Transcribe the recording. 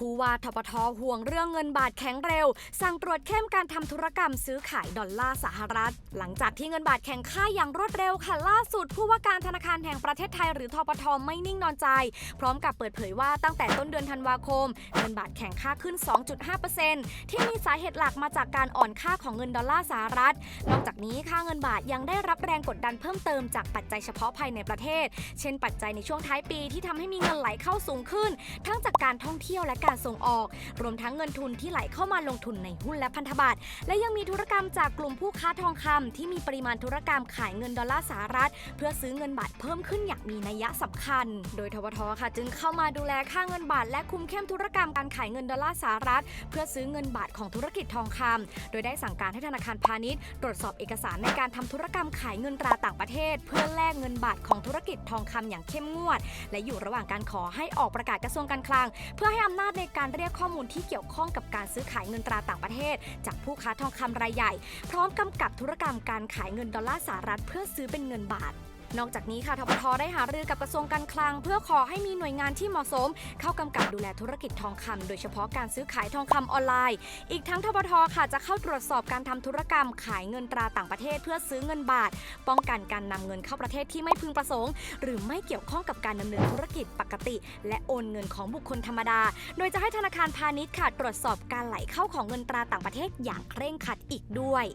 ผู้ว่าทปทห่วงเรื่องเงินบาทแข็งเร็ว สั่งตรวจเข้มการทำธุรกรรมซื้อขายดอลลาร์สหรัฐ หลังจากที่เงินบาทแข็งค่าอย่างรวดเร็วค่ะล่าสุด ผู้ว่าการธนาคารแห่งประเทศไทยหรือทปทไม่นิ่งนอนใจ พร้อมกับเปิดเผยว่าตั้งแต่ต้นเดือนธันวาคม เงินบาทแข็งค่าขึ้น 2.5%ที่มีสาเหตุหลักมาจากการอ่อนค่าของเงินดอลลาร์สหรัฐ นอกจากนี้ค่าเงินบาทยังได้รับแรงกดดันเพิ่มเติมจากปัจจัยเฉพาะภายในประเทศ เช่น ปัจจัยในช่วงท้ายปีที่ทำให้มีเงินไหลเข้าสูงขึ้น ทั้งจากการท่องเที่ยวและการส่งออก รวมทั้งเงินทุนที่ไหลเข้ามาลงทุนในหุ้นและพันธบัตร และยังมีธุรกรรมจากกลุ่มผู้ค้าทองคำที่มีปริมาณธุรกรรมขายเงินดอลลาร์สหรัฐ เพื่อซื้อเงินบาทเพิ่มขึ้นอย่างมีนัยสำคัญ โดยทวทค่ะ จึงเข้ามาดูแลค่าเงินบาท และคุมเข้มธุรกรรมการขายเงินดอลลาร์สหรัฐ เพื่อซื้อเงินบาทของธุรกิจทองคำโดยได้สั่งการให้ธนาคารพาณิชย์ตรวจสอบเอกสารในการทำธุรกรรมขายเงินตราต่างประเทศ เพื่อแลกเงินบาทของธุรกิจทองคำอย่างเข้มงวด และอยู่ระหว่างการขอให้ออกประกาศกระทรวงการคลัง เพื่อให้อำนาจในการเรียกข้อมูลที่เกี่ยวข้องกับการซื้อขายเงินตราต่างประเทศ จากผู้ค้าทองคำรายใหญ่ พร้อมกำกับธุรกรรมการขายเงินดอลลาร์สหรัฐเพื่อซื้อเป็นเงินบาท นอกจากนี้ค่ะทบทได้หารือกับกระทรวงการคลัง เพื่อขอให้มีหน่วยงานที่เหมาะสม เข้ากำกับดูแลธุรกิจทองคำโดยเฉพาะการซื้อขายทองคำออนไลน์ อีกทั้งทบทค่ะจะเข้าตรวจสอบการทำธุรกรรม ขายเงินตราต่างประเทศ เพื่อซื้อเงินบาท ป้องกันการนำเงินเข้าประเทศที่ไม่พึงประสงค์ หรือไม่เกี่ยวข้องกับการดำเนินธุรกิจปกติ และโอนเงินของบุคคลธรรมดา โดยจะให้ธนาคารพาณิชย์ค่ะตรวจสอบการไหลเข้าของเงินตราต่างประเทศอย่างเคร่งครัดอีกด้วย